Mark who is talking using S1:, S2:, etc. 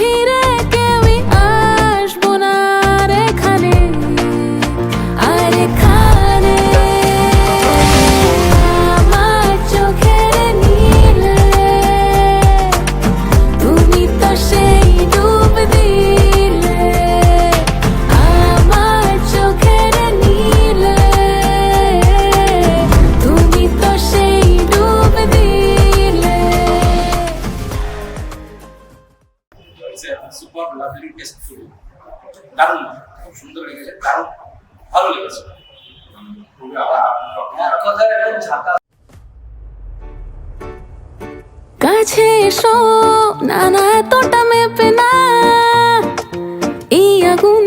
S1: repeat it again. It's a super lovely taste food. দারুণ খুব সুন্দর লেগেছে দারুণ ভালো লেগেছে।
S2: কাছে এসো নানা তোটা মেপে না। এই আগুন